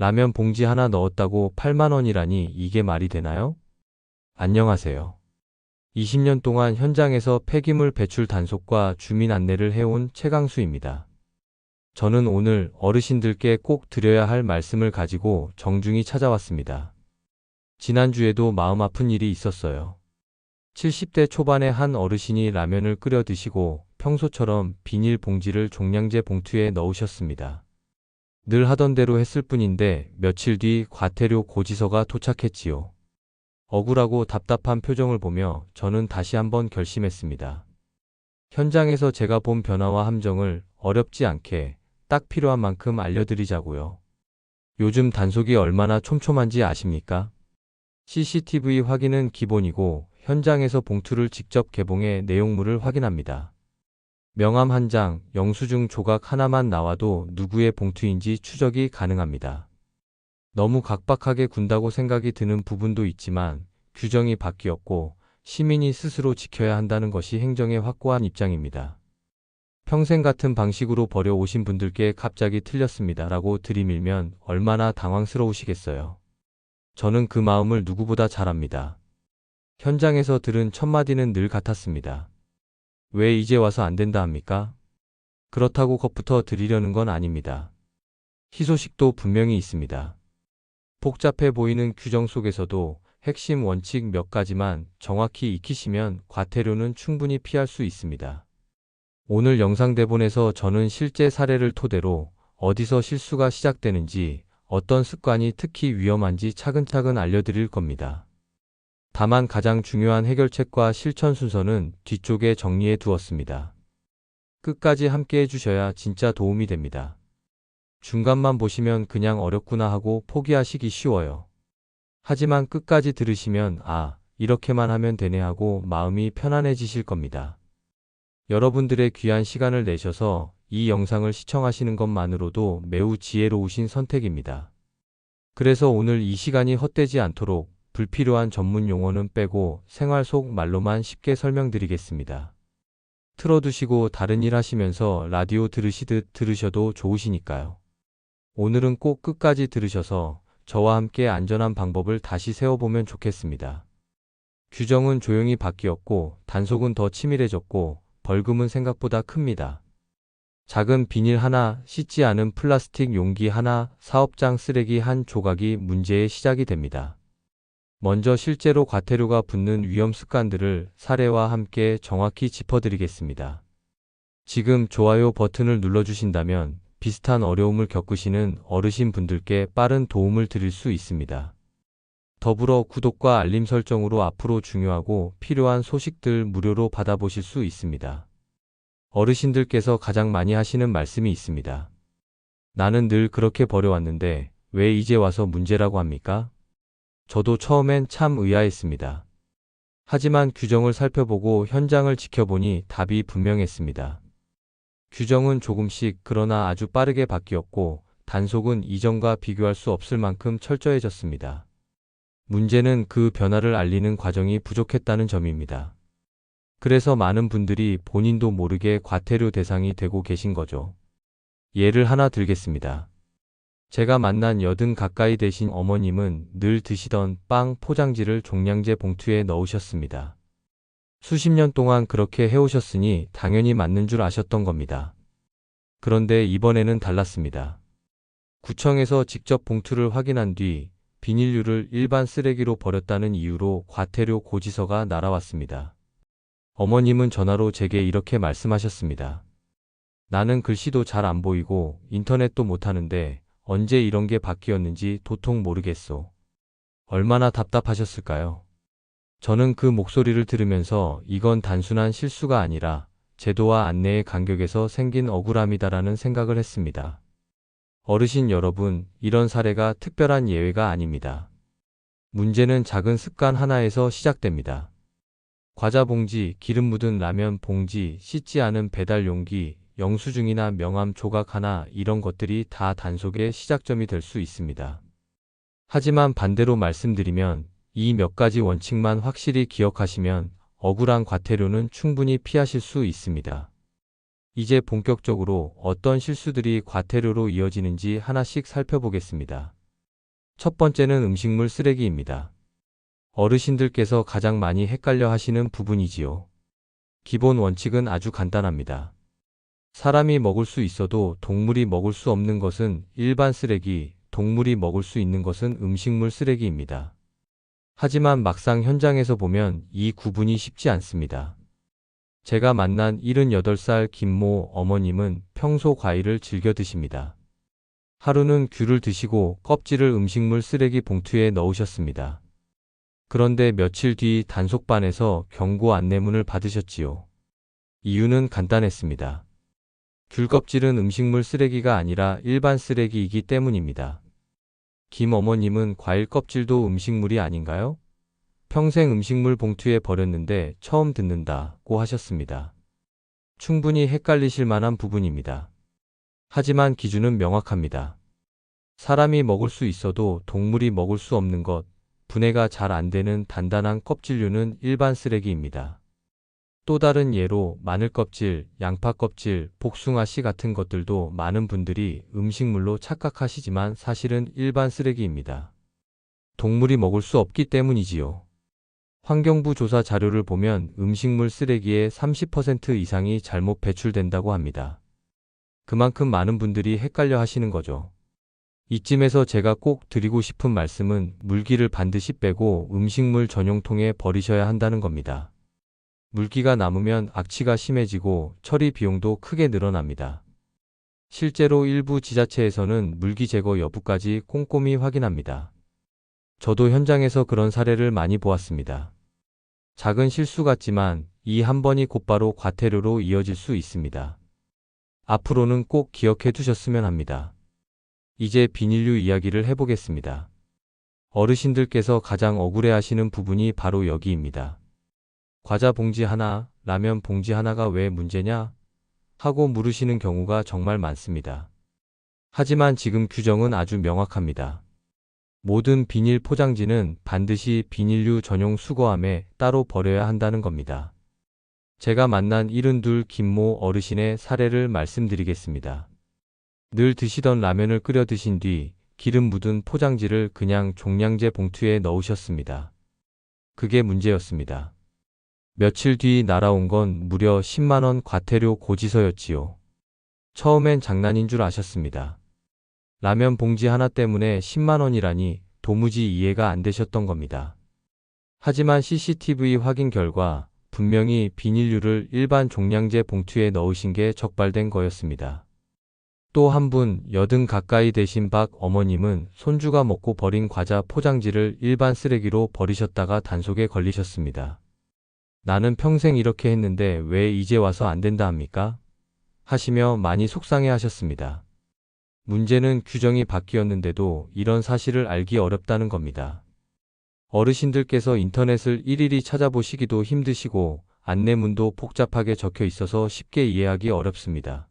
라면 봉지 하나 넣었다고 8만원이라니 이게 말이 되나요? 안녕하세요. 20년 동안 현장에서 폐기물 배출 단속과 주민 안내를 해온 최강수입니다. 저는 오늘 어르신들께 꼭 드려야 할 말씀을 가지고 정중히 찾아왔습니다. 지난주에도 마음 아픈 일이 있었어요. 70대 초반의 한 어르신이 라면을 끓여 드시고 평소처럼 비닐 봉지를 종량제 봉투에 넣으셨습니다. 늘 하던 대로 했을 뿐인데 며칠 뒤 과태료 고지서가 도착했지요. 억울하고 답답한 표정을 보며 저는 다시 한번 결심했습니다. 현장에서 제가 본 변화와 함정을 어렵지 않게 딱 필요한 만큼 알려드리자고요. 요즘 단속이 얼마나 촘촘한지 아십니까? CCTV 확인은 기본이고 현장에서 봉투를 직접 개봉해 내용물을 확인합니다. 명함 한 장, 영수증 조각 하나만 나와도 누구의 봉투인지 추적이 가능합니다. 너무 각박하게 군다고 생각이 드는 부분도 있지만 규정이 바뀌었고 시민이 스스로 지켜야 한다는 것이 행정의 확고한 입장입니다. 평생 같은 방식으로 버려오신 분들께 갑자기 틀렸습니다. 라고 들이밀면 얼마나 당황스러우시겠어요. 저는 그 마음을 누구보다 잘 압니다. 현장에서 들은 첫마디는 늘 같았습니다. 왜 이제 와서 안 된다 합니까? 그렇다고 겁부터 드리려는 건 아닙니다. 희소식도 분명히 있습니다. 복잡해 보이는 규정 속에서도 핵심 원칙 몇 가지만 정확히 익히시면 과태료는 충분히 피할 수 있습니다. 오늘 영상 대본에서 저는 실제 사례를 토대로 어디서 실수가 시작되는지 어떤 습관이 특히 위험한지 차근차근 알려드릴 겁니다. 다만 가장 중요한 해결책과 실천 순서는 뒤쪽에 정리해 두었습니다. 끝까지 함께 해주셔야 진짜 도움이 됩니다. 중간만 보시면 그냥 어렵구나 하고 포기하시기 쉬워요. 하지만 끝까지 들으시면 아, 이렇게만 하면 되네 하고 마음이 편안해지실 겁니다. 여러분들의 귀한 시간을 내셔서 이 영상을 시청하시는 것만으로도 매우 지혜로우신 선택입니다. 그래서 오늘 이 시간이 헛되지 않도록 불필요한 전문 용어는 빼고 생활 속 말로만 쉽게 설명드리겠습니다. 틀어두시고 다른 일 하시면서 라디오 들으시듯 들으셔도 좋으시니까요. 오늘은 꼭 끝까지 들으셔서 저와 함께 안전한 방법을 다시 세워보면 좋겠습니다. 규정은 조용히 바뀌었고 단속은 더 치밀해졌고 벌금은 생각보다 큽니다. 작은 비닐 하나, 씻지 않은 플라스틱 용기 하나, 사업장 쓰레기 한 조각이 문제의 시작이 됩니다. 먼저 실제로 과태료가 붙는 위험 습관들을 사례와 함께 정확히 짚어드리겠습니다. 지금 좋아요 버튼을 눌러주신다면 비슷한 어려움을 겪으시는 어르신 분들께 빠른 도움을 드릴 수 있습니다. 더불어 구독과 알림 설정으로 앞으로 중요하고 필요한 소식들 무료로 받아보실 수 있습니다. 어르신들께서 가장 많이 하시는 말씀이 있습니다. 나는 늘 그렇게 버려왔는데 왜 이제 와서 문제라고 합니까? 저도 처음엔 참 의아했습니다. 하지만 규정을 살펴보고 현장을 지켜보니 답이 분명했습니다. 규정은 조금씩 그러나 아주 빠르게 바뀌었고 단속은 이전과 비교할 수 없을 만큼 철저해졌습니다. 문제는 그 변화를 알리는 과정이 부족했다는 점입니다. 그래서 많은 분들이 본인도 모르게 과태료 대상이 되고 계신 거죠. 예를 하나 들겠습니다. 제가 만난 여든 가까이 되신 어머님은 늘 드시던 빵 포장지를 종량제 봉투에 넣으셨습니다. 수십 년 동안 그렇게 해오셨으니 당연히 맞는 줄 아셨던 겁니다. 그런데 이번에는 달랐습니다. 구청에서 직접 봉투를 확인한 뒤 비닐류를 일반 쓰레기로 버렸다는 이유로 과태료 고지서가 날아왔습니다. 어머님은 전화로 제게 이렇게 말씀하셨습니다. 나는 글씨도 잘 안 보이고 인터넷도 못하는데 언제 이런 게 바뀌었는지 도통 모르겠소. 얼마나 답답하셨을까요? 저는 그 목소리를 들으면서 이건 단순한 실수가 아니라 제도와 안내의 간격에서 생긴 억울함이다라는 생각을 했습니다. 어르신 여러분, 이런 사례가 특별한 예외가 아닙니다. 문제는 작은 습관 하나에서 시작됩니다. 과자 봉지, 기름 묻은 라면 봉지, 씻지 않은 배달 용기, 영수증이나 명함 조각 하나 이런 것들이 다 단속의 시작점이 될 수 있습니다. 하지만 반대로 말씀드리면 이 몇 가지 원칙만 확실히 기억하시면 억울한 과태료는 충분히 피하실 수 있습니다. 이제 본격적으로 어떤 실수들이 과태료로 이어지는지 하나씩 살펴보겠습니다. 첫 번째는 음식물 쓰레기입니다. 어르신들께서 가장 많이 헷갈려 하시는 부분이지요. 기본 원칙은 아주 간단합니다. 사람이 먹을 수 있어도 동물이 먹을 수 없는 것은 일반 쓰레기, 동물이 먹을 수 있는 것은 음식물 쓰레기입니다. 하지만 막상 현장에서 보면 이 구분이 쉽지 않습니다. 제가 만난 78살 김모 어머님은 평소 과일을 즐겨 드십니다. 하루는 귤을 드시고 껍질을 음식물 쓰레기 봉투에 넣으셨습니다. 그런데 며칠 뒤 단속반에서 경고 안내문을 받으셨지요. 이유는 간단했습니다. 귤 껍질은 음식물 쓰레기가 아니라 일반 쓰레기이기 때문입니다. 김 어머님은 과일 껍질도 음식물이 아닌가요? 평생 음식물 봉투에 버렸는데 처음 듣는다고 하셨습니다. 충분히 헷갈리실 만한 부분입니다. 하지만 기준은 명확합니다. 사람이 먹을 수 있어도 동물이 먹을 수 없는 것, 분해가 잘 안 되는 단단한 껍질류는 일반 쓰레기입니다. 또 다른 예로 마늘 껍질, 양파 껍질, 복숭아 씨 같은 것들도 많은 분들이 음식물로 착각하시지만 사실은 일반 쓰레기입니다. 동물이 먹을 수 없기 때문이지요. 환경부 조사 자료를 보면 음식물 쓰레기의 30% 이상이 잘못 배출된다고 합니다. 그만큼 많은 분들이 헷갈려 하시는 거죠. 이쯤에서 제가 꼭 드리고 싶은 말씀은 물기를 반드시 빼고 음식물 전용통에 버리셔야 한다는 겁니다. 물기가 남으면 악취가 심해지고 처리 비용도 크게 늘어납니다. 실제로 일부 지자체에서는 물기 제거 여부까지 꼼꼼히 확인합니다. 저도 현장에서 그런 사례를 많이 보았습니다. 작은 실수 같지만 이 한 번이 곧바로 과태료로 이어질 수 있습니다. 앞으로는 꼭 기억해 두셨으면 합니다. 이제 비닐류 이야기를 해보겠습니다. 어르신들께서 가장 억울해 하시는 부분이 바로 여기입니다. 과자 봉지 하나, 라면 봉지 하나가 왜 문제냐? 하고 물으시는 경우가 정말 많습니다. 하지만 지금 규정은 아주 명확합니다. 모든 비닐 포장지는 반드시 비닐류 전용 수거함에 따로 버려야 한다는 겁니다. 제가 만난 72 김모 어르신의 사례를 말씀드리겠습니다. 늘 드시던 라면을 끓여 드신 뒤 기름 묻은 포장지를 그냥 종량제 봉투에 넣으셨습니다. 그게 문제였습니다. 며칠 뒤 날아온 건 무려 10만원 과태료 고지서였지요. 처음엔 장난인 줄 아셨습니다. 라면 봉지 하나 때문에 10만원이라니 도무지 이해가 안 되셨던 겁니다. 하지만 CCTV 확인 결과 분명히 비닐류를 일반 종량제 봉투에 넣으신 게 적발된 거였습니다. 또 한 분 여든 가까이 되신 박 어머님은 손주가 먹고 버린 과자 포장지를 일반 쓰레기로 버리셨다가 단속에 걸리셨습니다. 나는 평생 이렇게 했는데 왜 이제 와서 안 된다 합니까? 하시며 많이 속상해 하셨습니다. 문제는 규정이 바뀌었는데도 이런 사실을 알기 어렵다는 겁니다. 어르신들께서 인터넷을 일일이 찾아보시기도 힘드시고 안내문도 복잡하게 적혀 있어서 쉽게 이해하기 어렵습니다.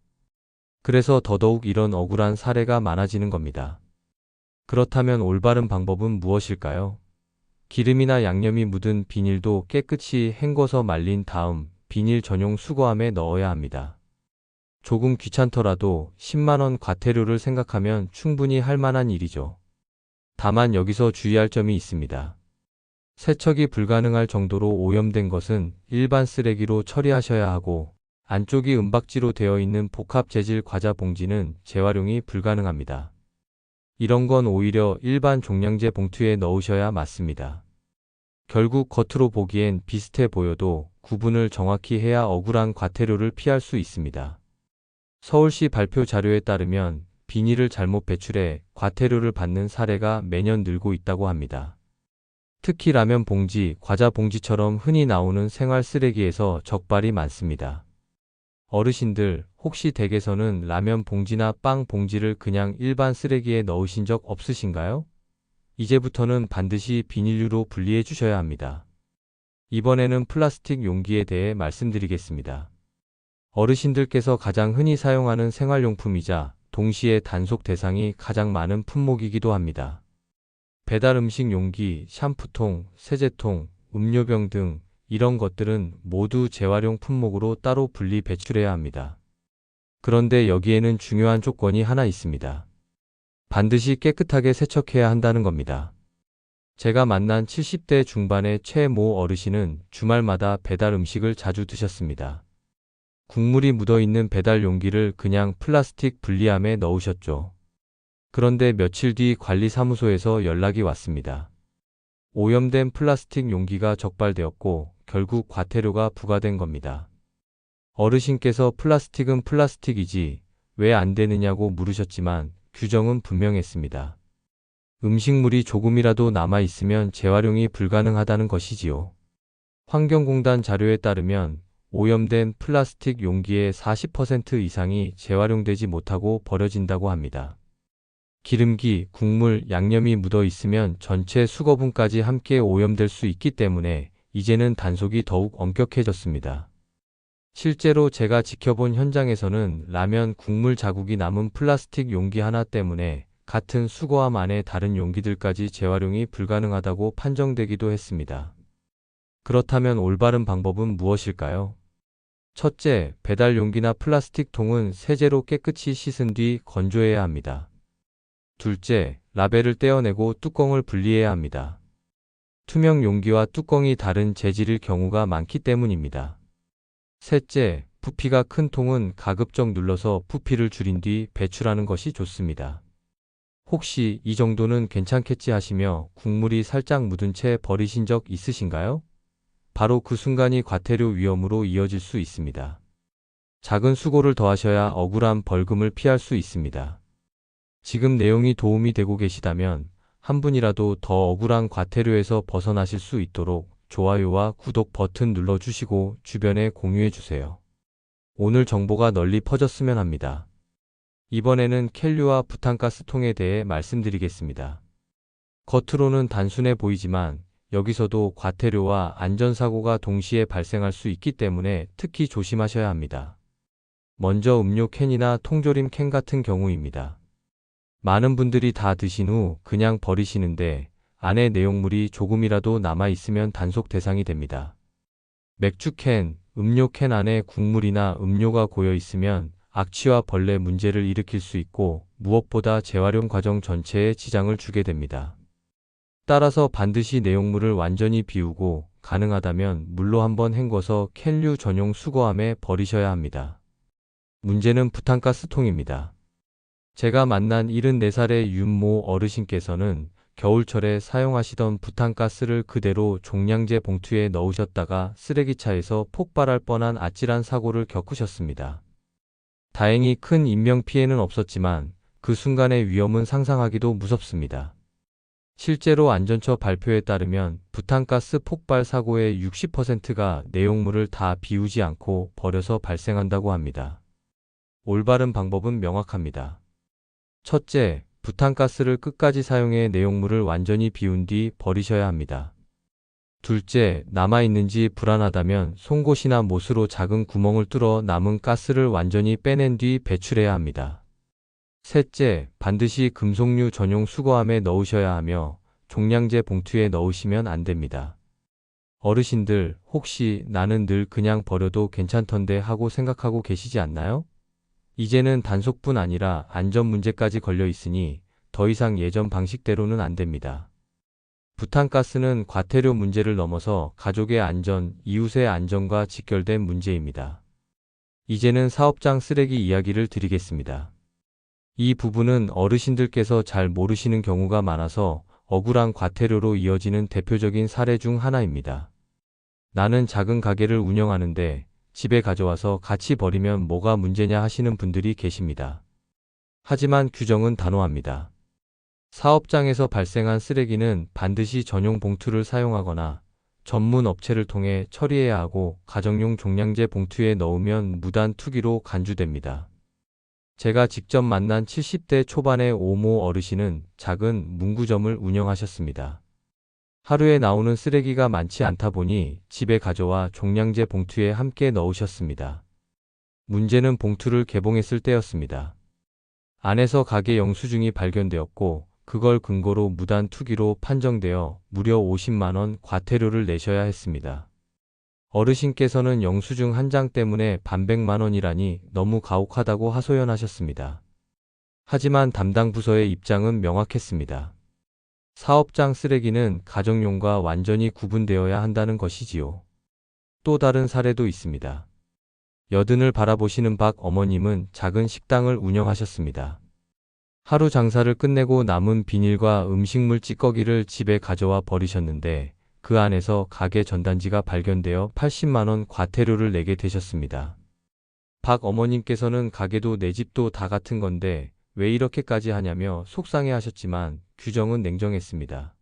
그래서 더더욱 이런 억울한 사례가 많아지는 겁니다. 그렇다면 올바른 방법은 무엇일까요? 기름이나 양념이 묻은 비닐도 깨끗이 헹궈서 말린 다음 비닐 전용 수거함에 넣어야 합니다. 조금 귀찮더라도 10만원 과태료를 생각하면 충분히 할 만한 일이죠. 다만 여기서 주의할 점이 있습니다. 세척이 불가능할 정도로 오염된 것은 일반 쓰레기로 처리하셔야 하고 안쪽이 은박지로 되어 있는 복합 재질 과자 봉지는 재활용이 불가능합니다. 이런 건 오히려 일반 종량제 봉투에 넣으셔야 맞습니다. 결국 겉으로 보기엔 비슷해 보여도 구분을 정확히 해야 억울한 과태료를 피할 수 있습니다. 서울시 발표 자료에 따르면 비닐을 잘못 배출해 과태료를 받는 사례가 매년 늘고 있다고 합니다. 특히 라면 봉지, 과자 봉지처럼 흔히 나오는 생활 쓰레기에서 적발이 많습니다. 어르신들, 혹시 댁에서는 라면 봉지나 빵 봉지를 그냥 일반 쓰레기에 넣으신 적 없으신가요? 이제부터는 반드시 비닐류로 분리해 주셔야 합니다. 이번에는 플라스틱 용기에 대해 말씀드리겠습니다. 어르신들께서 가장 흔히 사용하는 생활용품이자 동시에 단속 대상이 가장 많은 품목이기도 합니다. 배달 음식 용기, 샴푸통, 세제통, 음료병 등 이런 것들은 모두 재활용 품목으로 따로 분리 배출해야 합니다. 그런데 여기에는 중요한 조건이 하나 있습니다. 반드시 깨끗하게 세척해야 한다는 겁니다. 제가 만난 70대 중반의 최모 어르신은 주말마다 배달 음식을 자주 드셨습니다. 국물이 묻어 있는 배달 용기를 그냥 플라스틱 분리함에 넣으셨죠. 그런데 며칠 뒤 관리사무소에서 연락이 왔습니다. 오염된 플라스틱 용기가 적발되었고 결국 과태료가 부과된 겁니다. 어르신께서 플라스틱은 플라스틱이지 왜 안 되느냐고 물으셨지만 규정은 분명했습니다. 음식물이 조금이라도 남아 있으면 재활용이 불가능하다는 것이지요. 환경공단 자료에 따르면 오염된 플라스틱 용기의 40% 이상이 재활용되지 못하고 버려진다고 합니다. 기름기, 국물, 양념이 묻어 있으면 전체 수거분까지 함께 오염될 수 있기 때문에 이제는 단속이 더욱 엄격해졌습니다. 실제로 제가 지켜본 현장에서는 라면 국물 자국이 남은 플라스틱 용기 하나 때문에 같은 수거함 안에 다른 용기들까지 재활용이 불가능하다고 판정되기도 했습니다. 그렇다면 올바른 방법은 무엇일까요? 첫째, 배달 용기나 플라스틱 통은 세제로 깨끗이 씻은 뒤 건조해야 합니다. 둘째, 라벨을 떼어내고 뚜껑을 분리해야 합니다. 투명 용기와 뚜껑이 다른 재질일 경우가 많기 때문입니다. 셋째, 부피가 큰 통은 가급적 눌러서 부피를 줄인 뒤 배출하는 것이 좋습니다. 혹시 이 정도는 괜찮겠지 하시며 국물이 살짝 묻은 채 버리신 적 있으신가요? 바로 그 순간이 과태료 위험으로 이어질 수 있습니다. 작은 수고를 더하셔야 억울한 벌금을 피할 수 있습니다. 지금 내용이 도움이 되고 계시다면 한 분이라도 더 억울한 과태료에서 벗어나실 수 있도록 좋아요와 구독 버튼 눌러주시고 주변에 공유해 주세요. 오늘 정보가 널리 퍼졌으면 합니다. 이번에는 켈류와 부탄가스통에 대해 말씀드리겠습니다. 겉으로는 단순해 보이지만 여기서도 과태료와 안전사고가 동시에 발생할 수 있기 때문에 특히 조심하셔야 합니다. 먼저 음료 캔이나 통조림 캔 같은 경우입니다. 많은 분들이 다 드신 후 그냥 버리시는데 안에 내용물이 조금이라도 남아 있으면 단속 대상이 됩니다. 맥주 캔, 음료 캔 안에 국물이나 음료가 고여 있으면 악취와 벌레 문제를 일으킬 수 있고 무엇보다 재활용 과정 전체에 지장을 주게 됩니다. 따라서 반드시 내용물을 완전히 비우고 가능하다면 물로 한번 헹궈서 캔류 전용 수거함에 버리셔야 합니다. 문제는 부탄가스통입니다. 제가 만난 74살의 윤모 어르신께서는 겨울철에 사용하시던 부탄가스를 그대로 종량제 봉투에 넣으셨다가 쓰레기차에서 폭발할 뻔한 아찔한 사고를 겪으셨습니다. 다행히 큰 인명피해는 없었지만 그 순간의 위험은 상상하기도 무섭습니다. 실제로 안전처 발표에 따르면 부탄가스 폭발 사고의 60%가 내용물을 다 비우지 않고 버려서 발생한다고 합니다. 올바른 방법은 명확합니다. 첫째, 부탄가스를 끝까지 사용해 내용물을 완전히 비운 뒤 버리셔야 합니다. 둘째, 남아있는지 불안하다면 송곳이나 못으로 작은 구멍을 뚫어 남은 가스를 완전히 빼낸 뒤 배출해야 합니다. 셋째, 반드시 금속류 전용 수거함에 넣으셔야 하며 종량제 봉투에 넣으시면 안 됩니다. 어르신들, 혹시 나는 늘 그냥 버려도 괜찮던데 하고 생각하고 계시지 않나요? 이제는 단속뿐 아니라 안전 문제까지 걸려 있으니 더 이상 예전 방식대로는 안 됩니다. 부탄가스는 과태료 문제를 넘어서 가족의 안전, 이웃의 안전과 직결된 문제입니다. 이제는 사업장 쓰레기 이야기를 드리겠습니다. 이 부분은 어르신들께서 잘 모르시는 경우가 많아서 억울한 과태료로 이어지는 대표적인 사례 중 하나입니다. 나는 작은 가게를 운영하는데 집에 가져와서 같이 버리면 뭐가 문제냐 하시는 분들이 계십니다. 하지만 규정은 단호합니다. 사업장에서 발생한 쓰레기는 반드시 전용 봉투를 사용하거나 전문 업체를 통해 처리해야 하고 가정용 종량제 봉투에 넣으면 무단 투기로 간주됩니다. 제가 직접 만난 70대 초반의 오모 어르신은 작은 문구점을 운영하셨습니다. 하루에 나오는 쓰레기가 많지 않다 보니 집에 가져와 종량제 봉투에 함께 넣으셨습니다. 문제는 봉투를 개봉했을 때였습니다. 안에서 가게 영수증이 발견되었고 그걸 근거로 무단 투기로 판정되어 무려 50만원 과태료를 내셔야 했습니다. 어르신께서는 영수증 한 장 때문에 반백만원이라니 너무 가혹하다고 하소연하셨습니다. 하지만 담당 부서의 입장은 명확했습니다. 사업장 쓰레기는 가정용과 완전히 구분되어야 한다는 것이지요. 또 다른 사례도 있습니다. 여든을 바라보시는 박 어머님은 작은 식당을 운영하셨습니다. 하루 장사를 끝내고 남은 비닐과 음식물 찌꺼기를 집에 가져와 버리셨는데 그 안에서 가게 전단지가 발견되어 80만원 과태료를 내게 되셨습니다. 박 어머님께서는 가게도 내 집도 다 같은 건데 왜 이렇게까지 하냐며 속상해 하셨지만 규정은 냉정했습니다.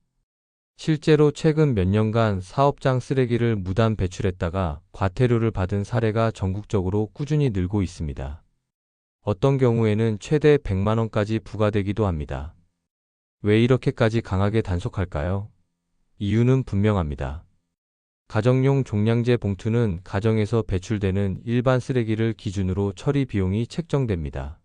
실제로 최근 몇 년간 사업장 쓰레기를 무단 배출했다가 과태료를 받은 사례가 전국적으로 꾸준히 늘고 있습니다. 어떤 경우에는 최대 100만원까지 부과되기도 합니다. 왜 이렇게까지 강하게 단속할까요? 이유는 분명합니다. 가정용 종량제 봉투는 가정에서 배출되는 일반 쓰레기를 기준으로 처리 비용이 책정됩니다.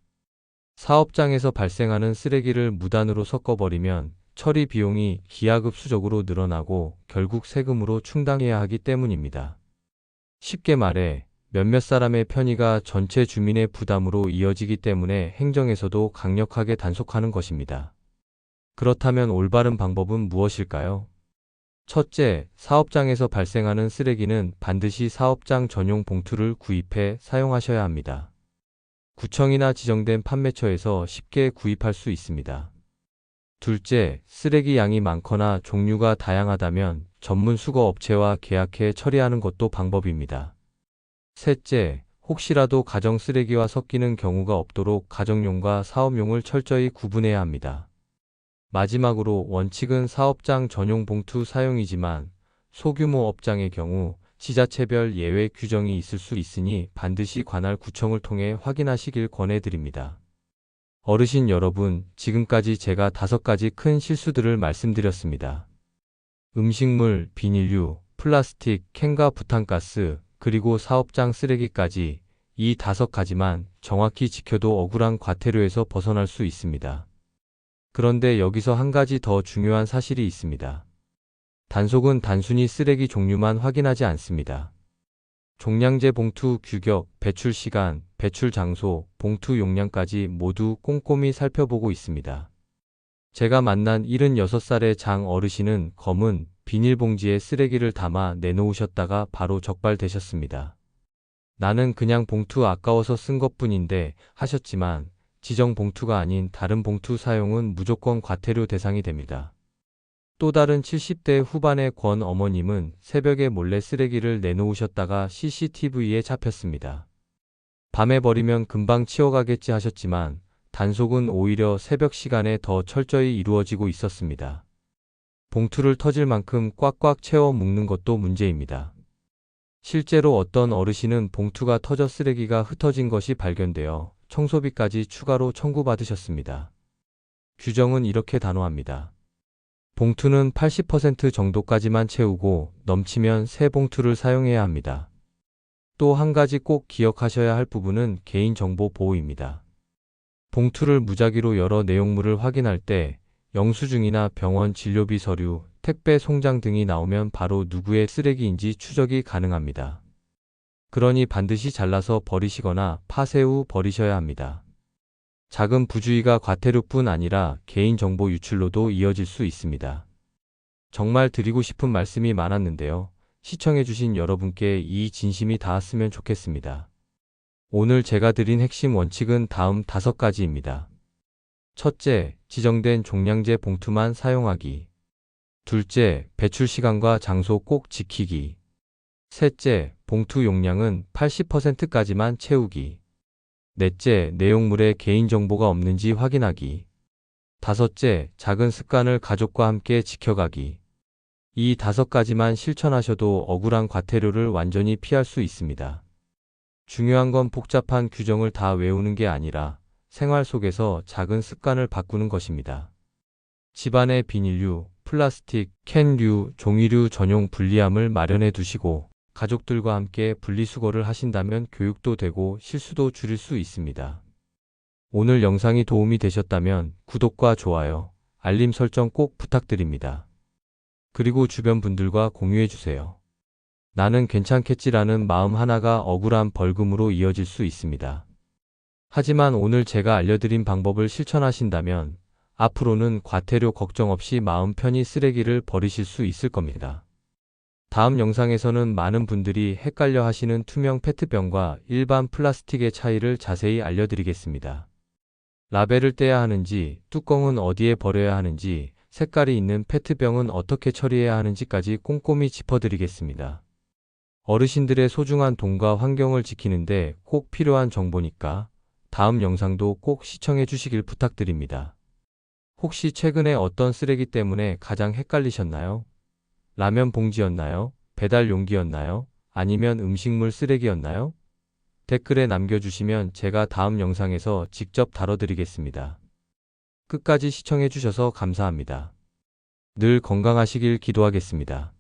사업장에서 발생하는 쓰레기를 무단으로 섞어버리면 처리 비용이 기하급수적으로 늘어나고 결국 세금으로 충당해야 하기 때문입니다. 쉽게 말해 몇몇 사람의 편의가 전체 주민의 부담으로 이어지기 때문에 행정에서도 강력하게 단속하는 것입니다. 그렇다면 올바른 방법은 무엇일까요? 첫째, 사업장에서 발생하는 쓰레기는 반드시 사업장 전용 봉투를 구입해 사용하셔야 합니다. 구청이나 지정된 판매처에서 쉽게 구입할 수 있습니다. 둘째, 쓰레기 양이 많거나 종류가 다양하다면 전문 수거 업체와 계약해 처리하는 것도 방법입니다. 셋째, 혹시라도 가정 쓰레기와 섞이는 경우가 없도록 가정용과 사업용을 철저히 구분해야 합니다. 마지막으로 원칙은 사업장 전용 봉투 사용이지만 소규모 업장의 경우 지자체별 예외 규정이 있을 수 있으니 반드시 관할 구청을 통해 확인하시길 권해드립니다. 어르신 여러분, 지금까지 제가 다섯 가지 큰 실수들을 말씀드렸습니다. 음식물, 비닐류, 플라스틱, 캔과 부탄가스, 그리고 사업장 쓰레기까지 이 다섯 가지만 정확히 지켜도 억울한 과태료에서 벗어날 수 있습니다. 그런데 여기서 한 가지 더 중요한 사실이 있습니다. 단속은 단순히 쓰레기 종류만 확인하지 않습니다. 종량제 봉투 규격, 배출 시간, 배출 장소, 봉투 용량까지 모두 꼼꼼히 살펴보고 있습니다. 제가 만난 76살의 장 어르신은 검은 비닐봉지에 쓰레기를 담아 내놓으셨다가 바로 적발되셨습니다. 나는 그냥 봉투 아까워서 쓴 것 뿐인데 하셨지만 지정 봉투가 아닌 다른 봉투 사용은 무조건 과태료 대상이 됩니다. 또 다른 70대 후반의 권 어머님은 새벽에 몰래 쓰레기를 내놓으셨다가 CCTV에 잡혔습니다. 밤에 버리면 금방 치워가겠지 하셨지만 단속은 오히려 새벽 시간에 더 철저히 이루어지고 있었습니다. 봉투를 터질 만큼 꽉꽉 채워 묶는 것도 문제입니다. 실제로 어떤 어르신은 봉투가 터져 쓰레기가 흩어진 것이 발견되어 청소비까지 추가로 청구받으셨습니다. 규정은 이렇게 단호합니다. 봉투는 80% 정도까지만 채우고 넘치면 새 봉투를 사용해야 합니다. 또 한 가지 꼭 기억하셔야 할 부분은 개인정보 보호입니다. 봉투를 무작위로 열어 내용물을 확인할 때 영수증이나 병원 진료비 서류, 택배 송장 등이 나오면 바로 누구의 쓰레기인지 추적이 가능합니다. 그러니 반드시 잘라서 버리시거나 파쇄 후 버리셔야 합니다. 작은 부주의가 과태료뿐 아니라 개인정보 유출로도 이어질 수 있습니다. 정말 드리고 싶은 말씀이 많았는데요. 시청해주신 여러분께 이 진심이 닿았으면 좋겠습니다. 오늘 제가 드린 핵심 원칙은 다음 다섯 가지입니다. 첫째, 지정된 종량제 봉투만 사용하기. 둘째, 배출 시간과 장소 꼭 지키기. 셋째, 봉투 용량은 80%까지만 채우기. 넷째, 내용물에 개인정보가 없는지 확인하기. 다섯째, 작은 습관을 가족과 함께 지켜가기. 이 다섯 가지만 실천하셔도 억울한 과태료를 완전히 피할 수 있습니다. 중요한 건 복잡한 규정을 다 외우는 게 아니라 생활 속에서 작은 습관을 바꾸는 것입니다. 집안에 비닐류, 플라스틱, 캔류, 종이류 전용 분리함을 마련해 두시고 가족들과 함께 분리수거를 하신다면 교육도 되고 실수도 줄일 수 있습니다. 오늘 영상이 도움이 되셨다면 구독과 좋아요, 알림 설정 꼭 부탁드립니다. 그리고 주변 분들과 공유해 주세요. 나는 괜찮겠지라는 마음 하나가 억울한 벌금으로 이어질 수 있습니다. 하지만 오늘 제가 알려드린 방법을 실천하신다면 앞으로는 과태료 걱정 없이 마음 편히 쓰레기를 버리실 수 있을 겁니다. 다음 영상에서는 많은 분들이 헷갈려 하시는 투명 페트병과 일반 플라스틱의 차이를 자세히 알려드리겠습니다. 라벨을 떼야 하는지, 뚜껑은 어디에 버려야 하는지, 색깔이 있는 페트병은 어떻게 처리해야 하는지까지 꼼꼼히 짚어드리겠습니다. 어르신들의 소중한 돈과 환경을 지키는데 꼭 필요한 정보니까 다음 영상도 꼭 시청해 주시길 부탁드립니다. 혹시 최근에 어떤 쓰레기 때문에 가장 헷갈리셨나요? 라면 봉지였나요? 배달 용기였나요? 아니면 음식물 쓰레기였나요? 댓글에 남겨주시면 제가 다음 영상에서 직접 다뤄드리겠습니다. 끝까지 시청해주셔서 감사합니다. 늘 건강하시길 기도하겠습니다.